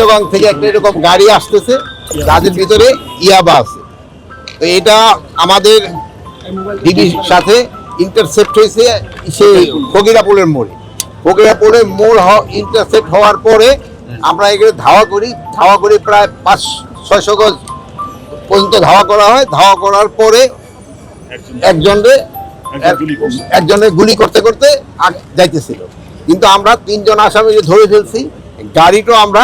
চিটাগং থেকে একটা এরকম গাড়ি আসতেছে যাদের ভিতরে ইয়াবা আছে। তো এটা আমাদের ডিবির সাথে ইন্টারসেপ্ট হয়েছে সেই ফকিরাপুলের মোড়ে। ফকিরাপুরের মোড় ইন্টারসেপ্ট হওয়ার পরে আমরা এখানে ধাওয়া করি। ধাওয়া করি প্রায় পাঁচ ছয়শো গজ পর্যন্ত ধাওয়া করা হয়। ধাওয়া করার পরে একজনরে একজনের গুলি করতে করতে যাইতেছিল। কিন্তু আমরা তিনজন আসামিকে ধরে ফেলছি। গাড়িটাও আমরা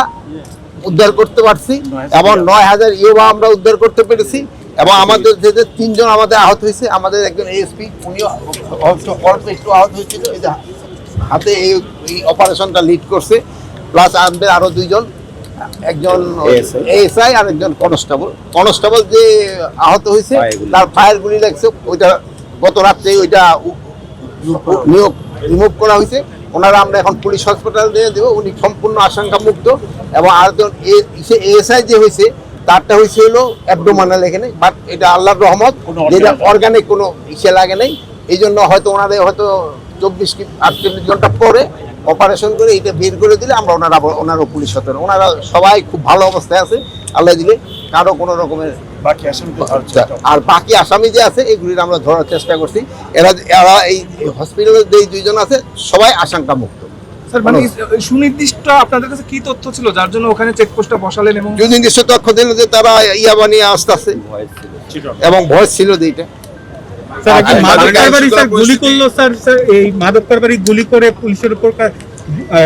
উদ্ধার করতে পারছি এবং নয় হাজার ইউবা আমরা উদ্ধার করতে পেরেছি এবং আমাদের যে যে তিনজন আমাদের আহত হয়েছে আমাদের একজন এএসপি উনিও অল্প একটু আহত হয়েছিল। এই যে হাতে এই অপারেশনটা লিড করছে প্লাস আমাদের আরও দুইজন একজন এএসআই আর একজন কনস্টেবল কনস্টেবল যে আহত হয়েছে তার ফায়ার গুলি লাগছে ওইটা গত রাত্রে ওইটা নিয়োগ রিমুভ করা হয়েছে। ওনারা আমরা এখন পুলিশ হসপিটাল দিয়ে দেবো উনি সম্পূর্ণ আশঙ্কা মুক্ত এবং আরেকজন এএসআই যে হয়েছে তারটা হয়েছে হলো অ্যাবডোমানাল এখানে বাট এটা আল্লাহর রহমত যেটা অর্গানিক কোনো ইসে লাগে নেই। এই জন্য হয়তো ওনাদের হয়তো চব্বিশ কি আটচল্লিশ ঘণ্টা পরে অপারেশন করে এটা বের করে দিলে আমরা ওনারা ওনারও পুলিশ হতেন ওনারা সবাই খুব ভালো অবস্থায় আছে আল্লাহ দিলে কারও কোনো রকমের আর বাকি আসামি যে আছে এগুলির আমরা ধরার চেষ্টা করছি। এরা এরা এই হসপিটালে যে দুইজন আছে সবাই আশঙ্কা মুক্ত স্যার মানে সুনির্দিষ্ট আপনাদের কাছে কি তথ্য ছিল? যার জন্য ওখানে চেকপোস্টটা বসালেন এবং যদি নির্দিষ্ট তথ্য দিল যে তারা ইয়া বানিয়ে আসতে আছে এবং ভয় ছিল যে এটা। স্যার মাদক কারবারি স্যার গুলি করল স্যার স্যার এই মাদক কারবারি গুলি করে পুলিশের উপর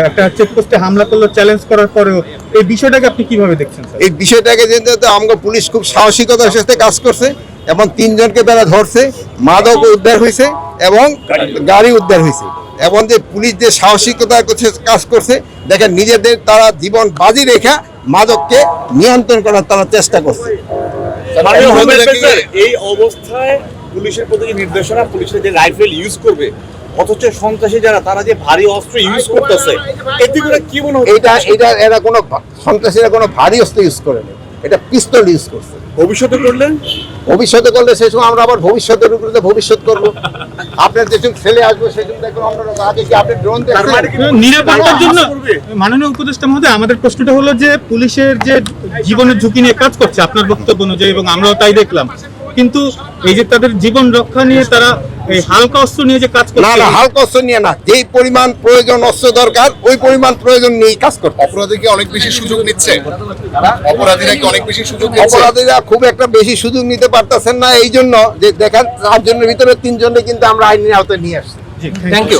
একটা চেকপোস্টে হামলা করল চ্যালেঞ্জ করার পরেও এই বিষয়টাকে আপনি কীভাবে দেখছেন এই বিষয়টাকে যেহেতু আমাকে পুলিশ খুব সাহসিকতার সাথে কাজ করছে এবং তিনজনকে তারা ধরছে মাদক উদ্ধার হয়েছে এবং গাড়ি উদ্ধার হয়েছে এবং যে পুলিশ যে সাহসিকতার কাজ করছে দেখেন নিজেদের তারা জীবন বাজি রেখা মাদককে নিয়ন্ত্রণ করার তারা চেষ্টা করছে। এই অবস্থায় পুলিশের প্রতি নির্দেশনা পুলিশের যে রাইফেল ইউজ করবে অথচ সন্ত্রাসী যারা তারা যে ভারী অস্ত্র ইউজ করতেছে এতে করে কি মনে হচ্ছে? এটা এটা এরা কোনো সন্ত্রাসীরা কোনো ভারী অস্ত্র ইউজ করেনি এটা পিস্তল ইউজ করছে। ভবিষ্যতে করলেন ভবিষ্যতে করলে সেই সময় আমরা আবার ভবিষ্যতের উপরে ভবিষ্যৎ করব। আপনার যেসব ছেলে আসবে সেসব দেখুন আমরা আগে কি আপনি ড্রোন মানে নিরাপত্তার জন্য মাননীয় উপদেষ্টা মহোদয় আমাদের প্রশ্নটা হলো যে পুলিশের যে জীবনের ঝুঁকি নিয়ে কাজ করছে আপনার বক্তব্য অনুযায়ী এবং আমরাও তাই দেখলাম। কিন্তু এই যে তাদের জীবন রক্ষা নিয়ে তারা এই হালকা অস্ত্র নিয়ে যে কাজ করছে না হালকা অস্ত্র নিয়ে না। যেই পরিমাণ প্রয়োজন অস্ত্র দরকার ওই পরিমাণ প্রয়োজন নিয়েই কাজ। অপরাধী কি অনেক বেশি সুযোগ নিচ্ছে? অপরাধীরা কি অনেক বেশি সুযোগ নিচ্ছে? অপরাধীরা খুব একটা বেশি সুযোগ নিতে পারতেছেন না এই জন্য যে দেখেন চারজনের ভিতরে তিনজনে কিন্তু আমরা আইনের আওতায় নিয়ে আসছি। Thank you